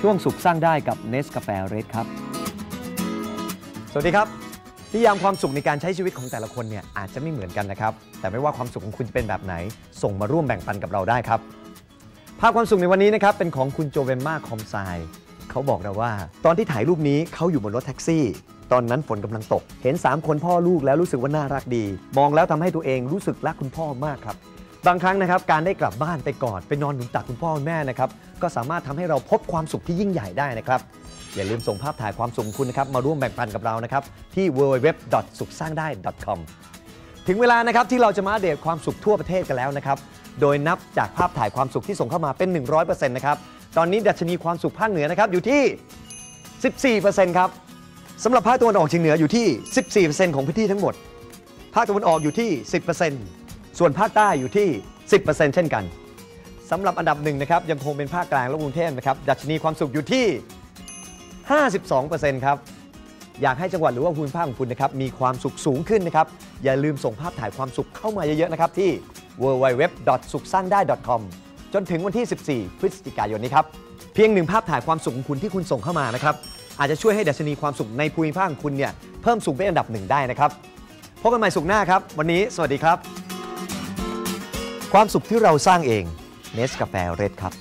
ช่วงสุขสร้างได้กับเนสกาแฟเรดครับ สวัสดีครับนิยามความสุขในการใช้ชีวิตของแต่ละคนเนี่ยอาจจะไม่เหมือนกันนะครับ แต่ไม่ว่าความสุขของคุณจะเป็นแบบไหน ส่งมาร่วมแบ่งปันกับเราได้ครับ ภาพความสุขในวันนี้นะครับเป็นของคุณโจเวมมาคอมไซเขาบอกเราว่า ตอนที่ถ่ายรูปนี้เขาอยู่บนรถแท็กซี่ ตอนนั้นฝนกำลังตก เห็น 3 คนพ่อลูกแล้วรู้สึกว่าน่ารักดี มองแล้วทำให้ตัวเองรู้สึกรักคุณพ่อมากครับ บางครั้งนะครับการได้กลับบ้านไปกอดไปนอนหนุนตักคุณพ่อคุณแม่นะครับก็สามารถทำให้เราพบความสุขที่ยิ่งใหญ่ได้นะครับอย่าลืมส่งภาพถ่ายความสุขคุณนะครับมาร่วมแบ่งปันกับเรานะครับที่ www. สุขสร้างได้ .com ถึงเวลานะครับที่เราจะมาเดตความสุขทั่วประเทศกันแล้วนะครับโดยนับจากภาพถ่ายความสุขที่ส่งเข้ามาเป็น 100%นะครับตอนนี้ดัชนีความสุขภาคเหนือนะครับอยู่ที่ 14%ครับสำหรับภาคตะวันออกเฉียงเหนืออยู่ที่ 14%ของพื้นที่ทั้งหมด ภาคตะวันออกอยู่ที่ 10% ส่วนภาคใต้อยู่ที่ 10%เช่นกันสำหรับอันดับหนึ่งนะครับยังคงเป็นภาคกลางและกรุงเทพนะครับดัชนีความสุขอยู่ที่ 52%ครับอยากให้จังหวัดหรือว่าภูมิภาคของคุณนะครับมีความสุขสูงขึ้นนะครับอย่าลืมส่งภาพถ่ายความสุขเข้ามาเยอะๆนะครับที่ www. สุขสร้างได้ .com จนถึงวันที่ 14 พฤศจิกายนนี้ครับเพียงหนึ่งภาพถ่ายความสุขของคุณที่คุณส่งเข้ามานะครับอาจจะช่วยให้ดัชนีความสุขในภูมิภาคของคุณเนี่ยเพิ่มสูงเป็นอันดับหนึ่งได้นะครับพบกันใหม่สุขหน้าครับ วันนี้สวัสดีครับ ความสุขที่เราสร้างเองเนสกาแฟเรดครับ